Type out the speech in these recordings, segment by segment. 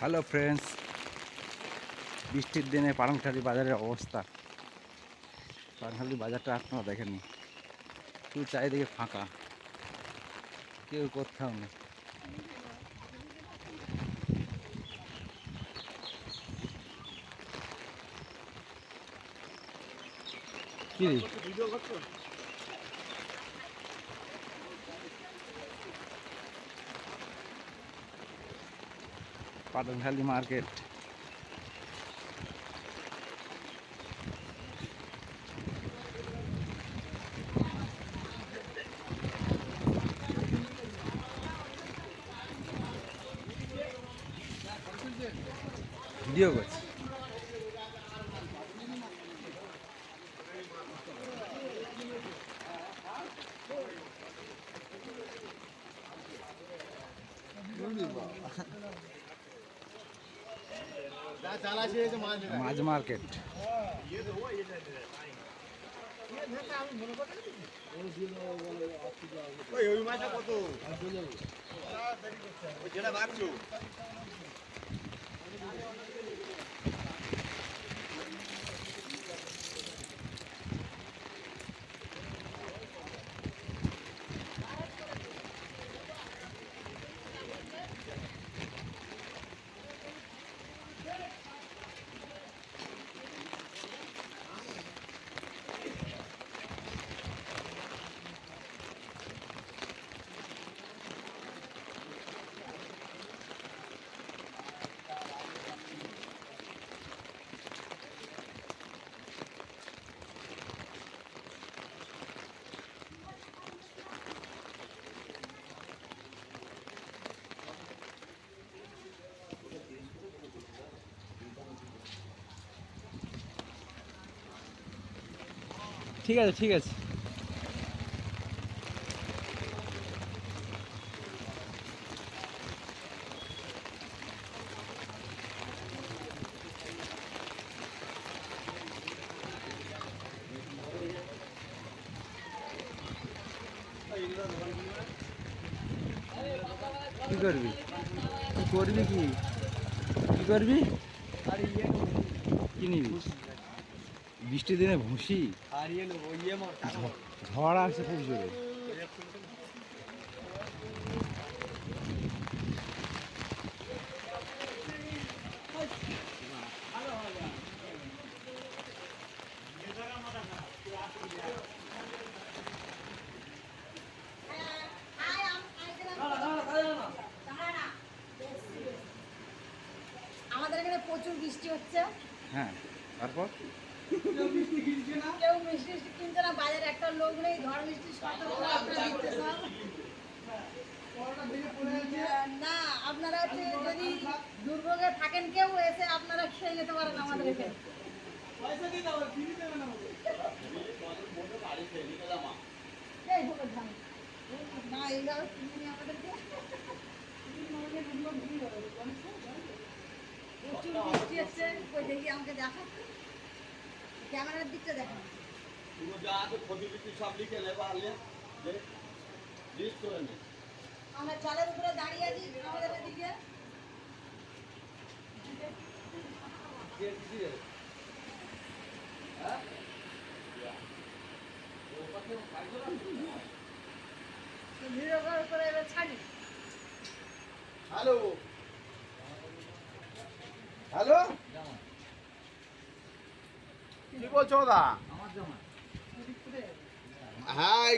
Hello friends বৃষ্টির দিনে পালংখালি বাজারের অবস্থা। পালংখালি বাজারটা আপনারা দেখেননি শুধু চারিদিকে ফাঁকা। কেউ কোথাও নেই। কি রে? পালংখালি মার্কেট। ভিডিও করছি মাছ মার্কেট। যেটা ভাবছ। ঠিক আছে ঠিক আছে কি করবি কি করবি কি কি করবি কি নিবি বৃষ্টির দিনে ভুসি? ইয়ে ঝড় আসছে খুব জোরে। আমাদের এখানে প্রচুর বৃষ্টি হচ্ছে। হ্যাঁ তারপর? কেউ মিষ্টি কিনছে না, বাজারে একটা লোক নেই ঝড় মিষ্টি। না, আপনারা দুর্ভোগে থাকেন, কেউ এসে আপনারা খেয়ে যেতে পারেন আমাদের। না এইভাবে কিনে আমাদেরকে আমাকে দেখা ক্যামেরার দিকটা দেখা পুরো যা আছে ক্ষতি বিক্রি সব লিখে নেব আনলে লিস্ট করে নে। আমরা চালের উপরে দাঁড়িয়ে আছি আমাদের এদিকে। ভিডিও করার পরে এবার ছাড়ি। হ্যালো? হ্যালো? দা হ্যাঁ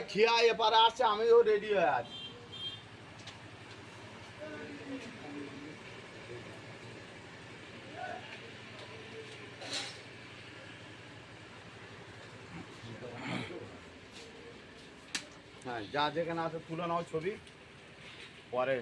আসছে, আমিও রেডি হয়ে আছি। হ্যাঁ যা যেখানে আছে তুলে নাও ছবি। পরে